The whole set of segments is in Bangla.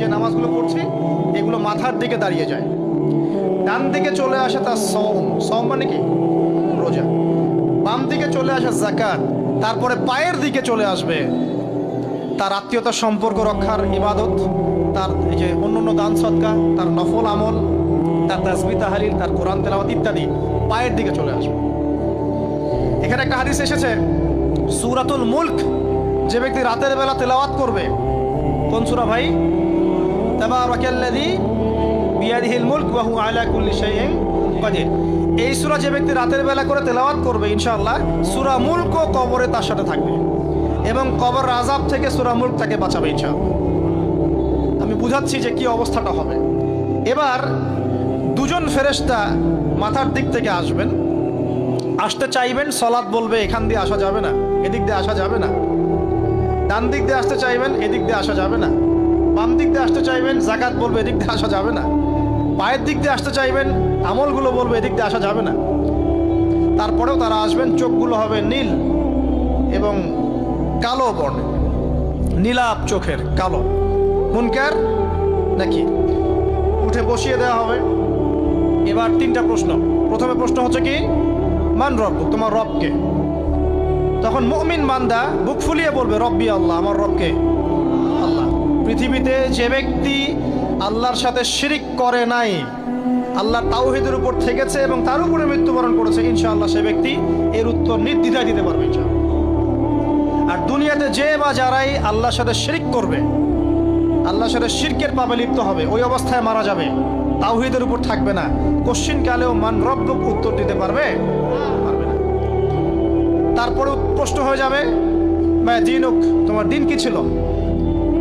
যে নামাজগুলো পড়ছি, এগুলো মাথার দিকে দাঁড়িয়ে যায়। ডান দিকে চলে আসে তার সম সম মানে কি? রোজা। বাম দিকে চলে আসে জাকাত তারপরে পায়ের দিকে চলে আসবে তার আত্মীয়তার সম্পর্ক রক্ষার ইবাদত, তার এই যে অন্য অন্য দান সৎকা তার নফল আমল, তার তাসবি তাহালিল, তার কোরআন তেলাওয়াত ইত্যাদি পায়ের দিকে চলে আসবে। এখানে একটা হাদিস এসেছে, সুরাতুল মুলক। যে ব্যক্তি রাতের বেলা তেলাওয়াত করবে, কোন সূরা ভাই? তাবারাকাল্লাযী বিয়াদিহিল মুলক ওয়া হুয়া আলা কুল্লি শাইইন এই সূরা যে ব্যক্তি রাতের বেলা করে তেলাওয়াত করবে, ইনশাআল্লাহ সূরা মুলক ও কবরে তার সাথে থাকবে এবং কবর আযাব থেকে সূরা মুলক তাকে বাঁচাবে, ইনশাআল্লাহ। আমি বুঝাচ্ছি যে কি অবস্থাটা হবে। এবার দুজন ফেরেশতা মাথার দিক থেকে আসবেন। আসতে চাইবেন সলাৎ বলবে, এখান দিয়ে আসা যাবে না, এদিক দিয়ে আসা যাবে না। ডান দিক দিয়ে আসতে চাইবেন, এদিক দিয়ে আসা যাবে না। বাম দিক দিয়ে আসতে চাইবেন, জাকাত বলবে, এদিক দিয়ে আসা যাবে না। পায়ের দিক দিয়ে আসতে চাইবেন, আমলগুলো বলবে, এদিক দিয়ে আসা যাবে না। তারপরেও তারা আসবেন, চোখগুলো হবে নীল এবং কালো বর্ণ নীলাপ চোখের, কালো। মুনকার নাকি? উঠে বসিয়ে দেওয়া হবে। এবার তিনটা প্রশ্ন। প্রথমে প্রশ্ন হচ্ছে কি? মান রব, তোমার রবকে? তখন মুমিন বান্দা বুক ফুলিয়ে বলবে, রব্বি আল্লাহ, আমার রবকে। পৃথিবীতে যে ব্যক্তি আল্লাহর সাথে শিরিক করে নাই, আল্লাহ তাওহিদের উপর থেকেছে এবং তার উপরে মৃত্যুবরণ করেছে, ইনশাআল্লাহ সে ব্যক্তি এর উত্তর নির্দ্বিধায় দিতে পারবে আর দুনিয়াতে যে বা যারাই আল্লাহর সাথে শিরিক করবে, আল্লাহর সাথে শিরকের পাবে লিপ্ত হবে, ওই অবস্থায় মারা যাবে, তাওহিদের উপর থাকবে না। কোশ্চিন কালেও মান রব্বক উত্তর দিতে পারবে? পারবে না। তারপরে প্রশ্ন হয়ে যাবে ম্যা দিনুক, তোমার দিন কি ছিল?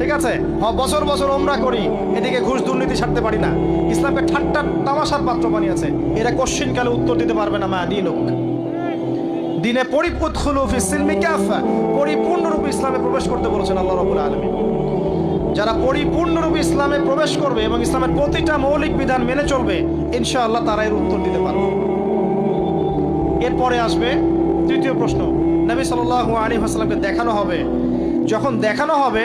ঠিক আছে? বছর বছর ওমরা করি। এদিকে ঘুষ দুর্নীতি ছাড়তে পারি না। ইসলামকে ঠাট্টা তামাশার পাত্র বানিয়েছে। এরা কোশ্চিন কালে উত্তর দিতে পারবে না মা দিন দিনে সিলমি কাফা। পরিপূর্ণরূপে ইসলামে প্রবেশ করতে বলেছেন আল্লাহ রাব্বুল আলামিন। যারা পরিপূর্ণরূপে ইসলামে প্রবেশ করবে এবং ইসলামের প্রতিটা মৌলিক বিধান মেনে চলবে, ইনশাআল্লাহ তারা এর উত্তর দিতে পারবে। এরপরে আসবে তৃতীয় প্রশ্ন। নবী সাল্লাল্লাহু আলাইহি ওয়াসাল্লামকে দেখানো হবে। যখন দেখানো হবে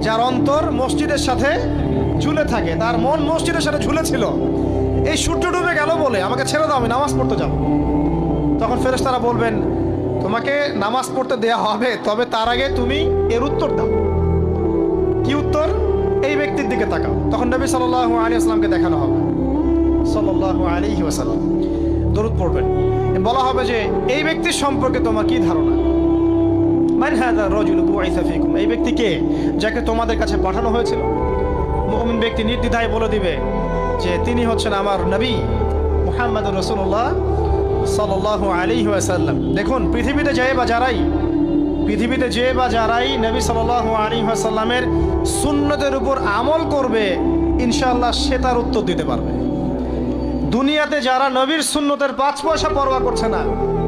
যার অন্তর মসজিদের সাথে ঝুলে থাকে, তার মন মসজিদের সাথে ঝুলেছিল। এই সূর্য ডুবে গেল বলে, আমাকে ছেড়ে দাও, আমি নামাজ পড়তে যাব। তখন ফেরেশতারা বলবেন, তোমাকে নামাজ পড়তে দেয়া হবে, তবে তার আগে তুমি এর উত্তর দাও। কি উত্তর? এই ব্যক্তির দিকে তাকাও। তখন নবী সাল্লাল্লাহু আলাইহি আসসালামকে দেখানো হবে। সাল্লাল্লাহু আলাইহি ওয়াসাল্লাম। দরুদ পড়বেন। বলা হবে যে, এই ব্যক্তির সম্পর্কে তোমার কি ধারণা? এই ব্যক্তি কে যাকে তোমাদের কাছে পাঠানো হয়েছিল? মুমিন ব্যক্তি নির্দ্বিধায় বলে দিবে যে তিনি হচ্ছেন আমার নবী মুহাম্মদ রাসূলুল্লাহ সাল্লাল্লাহু আলাইহি ওয়াসাল্লাম। দেখুন, পৃথিবীতে যে বা যারাই, পৃথিবীতে যে বা যারাই নবী সাল্লাল্লাহু আলাইহি ওয়াসাল্লামের সুন্নতের উপর আমল করবে ইনশাল্লাহ সে তার উত্তর দিতে পারবে। দুনিয়াতে যারা নবীর সুন্নতের পাঁচ পয়সা পরোয়া করছে না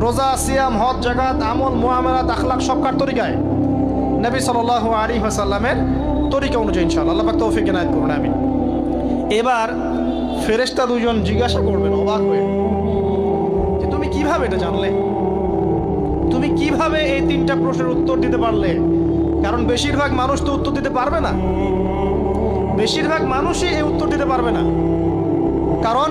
রোজা, সিয়াম, হজ জাগাত আমল মোহামেলাত আখলাক সব কার তরিকায়? নবী সাল আলী হাসাল্লামের তরিকা অনুযায়ী ইনশাল্লাহ আল্লাহ তৌফিক এনায়ত করুন আমি এবার ফেরেশতা দুজন জিজ্ঞাসা করবেন, অবাক হয়ে। যে তুমি কীভাবে এটা জানলে? তুমি কীভাবে এই তিনটা প্রশ্নের উত্তর দিতে পারলে? কারণ বেশিরভাগ মানুষ তো উত্তর দিতে পারবে না। বেশিরভাগ মানুষই এই উত্তর দিতে পারবে না। কারণ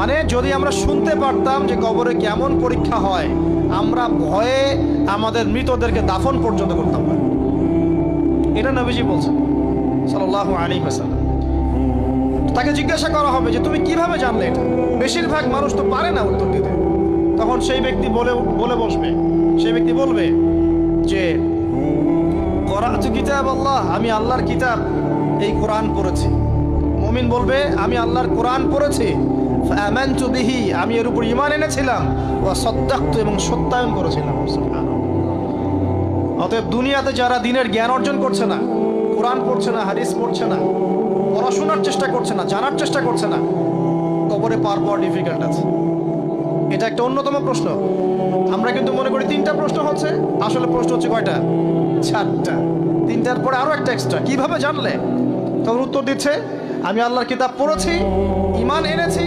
মানে যদি আমরা শুনতে পারতাম যে কবরে কেমন পরীক্ষা হয়, আমরা ভয়ে আমাদের মৃতদেরকে দাফন পর্যন্ত করতাম না। এটা নবীজি বলছেন সাল্লাহ আলী হাসাল্লাম তাকে জিজ্ঞাসা করা হবে যে, তুমি কীভাবে জানলে এটা? বেশিরভাগ মানুষ তো পারে না উত্তর দিতে। তখন সেই ব্যক্তি বলে বলে বসবে। সেই ব্যক্তি বলবে যে কিতাব আল্লাহ, আমি আল্লাহর কিতাব এই কোরআন পড়েছি। মমিন বলবে, আমি আল্লাহর কোরআন পড়েছি। আমি এর উপর ইমান এনেছিলাম, ওয়া সাদ্দাকতু এবং সত্যায়ন করেছিলাম অতএব দুনিয়াতে যারা দিনের জ্ঞান অর্জন করছে না, কোরআন পড়ছে না, হাদিস পড়ছে না, পড়াশোনার চেষ্টা করছে না, জানার চেষ্টা করছে না, কবরে পার পাওয়া ডিফিকাল্ট আছে। এটা একটা অন্যতম প্রশ্ন। আমরা কিন্তু মনে করি তিনটা প্রশ্ন হচ্ছে, আসলে প্রশ্ন হচ্ছে কয়টা? চারটা। তিনটার পরে আরও একটা এক্সট্রা কীভাবে জানলে? তখন উত্তর দিচ্ছে, আমি আল্লাহর কিতাব পড়েছি ইমান এনেছি